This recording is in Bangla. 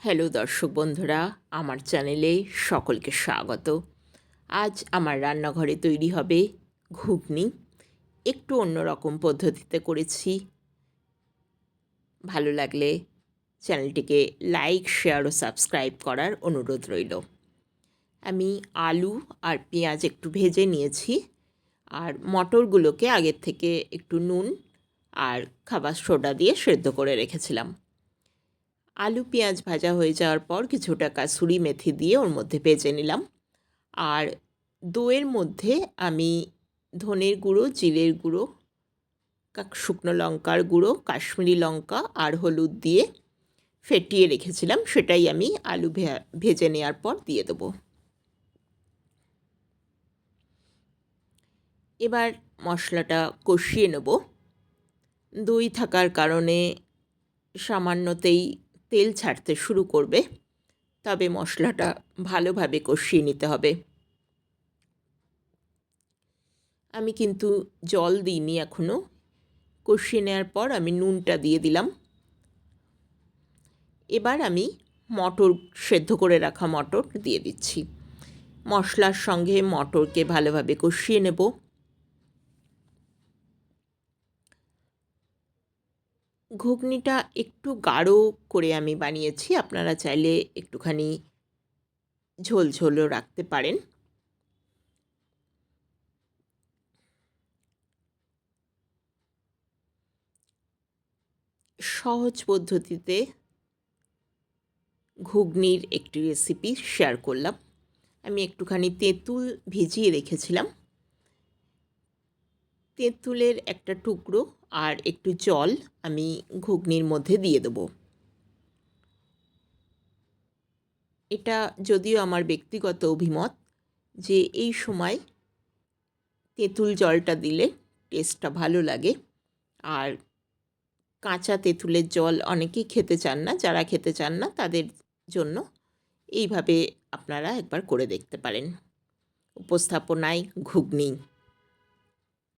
হ্যালো দর্শক বন্ধুরা, আমার চ্যানেলে সকলকে স্বাগত। আজ আমার রান্নাঘরে তৈরি হবে ঘুগনি। একটু অন্যরকম পদ্ধতিতে করেছি। ভালো লাগলে চ্যানেলটিকে লাইক, শেয়ার ও সাবস্ক্রাইব করার অনুরোধ রইল। আমি আলু আর পেঁয়াজ একটু ভেজে নিয়েছি আর মটরগুলোকে আগের থেকে একটু নুন আর খাবার সোডা দিয়ে সেদ্ধ করে রেখেছিলাম। আলু, পেঁয়াজ ভাজা হয়ে যাওয়ার পর কিছুটা কাসুরি মেথি দিয়ে ওর মধ্যে ভেজে নিলাম। আর দইয়ের মধ্যে আমি ধনের গুঁড়ো, জিরের গুঁড়ো শুকনো লঙ্কার গুঁড়ো, কাশ্মীরি লঙ্কা আর হলুদ দিয়ে ফেটিয়ে রেখেছিলাম। সেটাই আমি আলু ভেজে নেওয়ার পর দিয়ে দেবো। এবার মশলাটা কষিয়ে নেব। দই থাকার কারণে সামান্যতেই তেল ছাড়তে শুরু করবে, তবে মশলাটা ভালোভাবে কষিয়ে নিতে হবে। আমি কিন্তু জল দিইনি এখনও কষিয়ে নেওয়ার পর আমি নুনটা দিয়ে দিলাম। এবার আমি মটর সেদ্ধ করে রাখা মটর দিয়ে দিচ্ছি। মশলার সঙ্গে মটরকে ভালোভাবে কষিয়ে নেব। ঘুগনিটা একটু গাঢ় করে আমি বানিয়েছি। আপনারা চাইলে একটুখানি ঝোল ঝোলও রাখতে পারেন। সহজ পদ্ধতিতে ঘুগনির একটি রেসিপি শেয়ার করলাম। আমি একটুখানি তেঁতুল ভিজিয়ে রেখেছিলাম। তেঁতুলের একটা টুকরো আর একটু জল আমি ঘুগনির মধ্যে দিয়ে দেবো। এটা যদিও আমার ব্যক্তিগত অভিমত যে এই সময় তেঁতুল জলটা দিলে টেস্টটা ভালো লাগে। আর কাঁচা তেঁতুলের জল অনেকেই খেতে চান না, যারা খেতে চান না তাদের জন্য এইভাবে আপনারা একবার করে দেখতে পারেন। উপস্থাপনায় ঘুগনি।